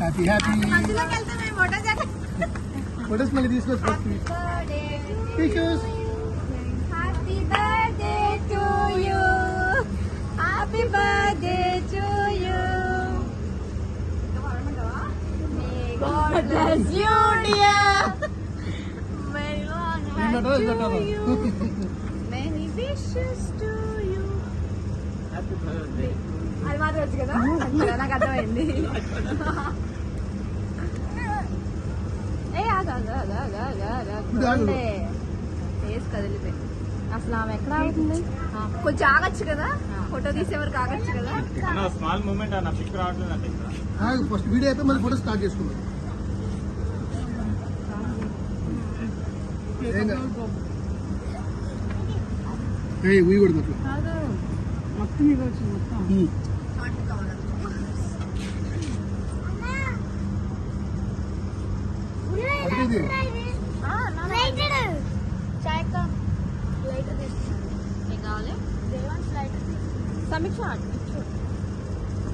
Happy happy మధ్యలోకి వెళ్తే మేము ఫోటో జాకెట్ ఫొటోస్ మళ్ళీ తీసుకొచ్చి first teachers happy birthday to you happy birthday to you God bless you, dear. Very long ఏం life పెట్టాలో ఇది to పెట్టాలా? you. Many wishes to you. అది మాత్రం వచ్చు కదా నాకు అర్థమైంది ఫేస్ కదిలిపోయి అసలు ఆమె ఎక్కడ ఆగుతుంది? కొంచెం ఆగచ్చు కదా? ఫోటో తీసే వరకు ఆగచ్చు కదా? స్మాల్ మూమెంట్ అన్న పిక్ రావట్లేదు ఫస్ట్ వీడియో అయిపోయి మళ్ళీ ఫోటో స్టార్ట్ చేసుకుందాం. కూడా అట్లా మొత్తం కావాలి? సమీక్ష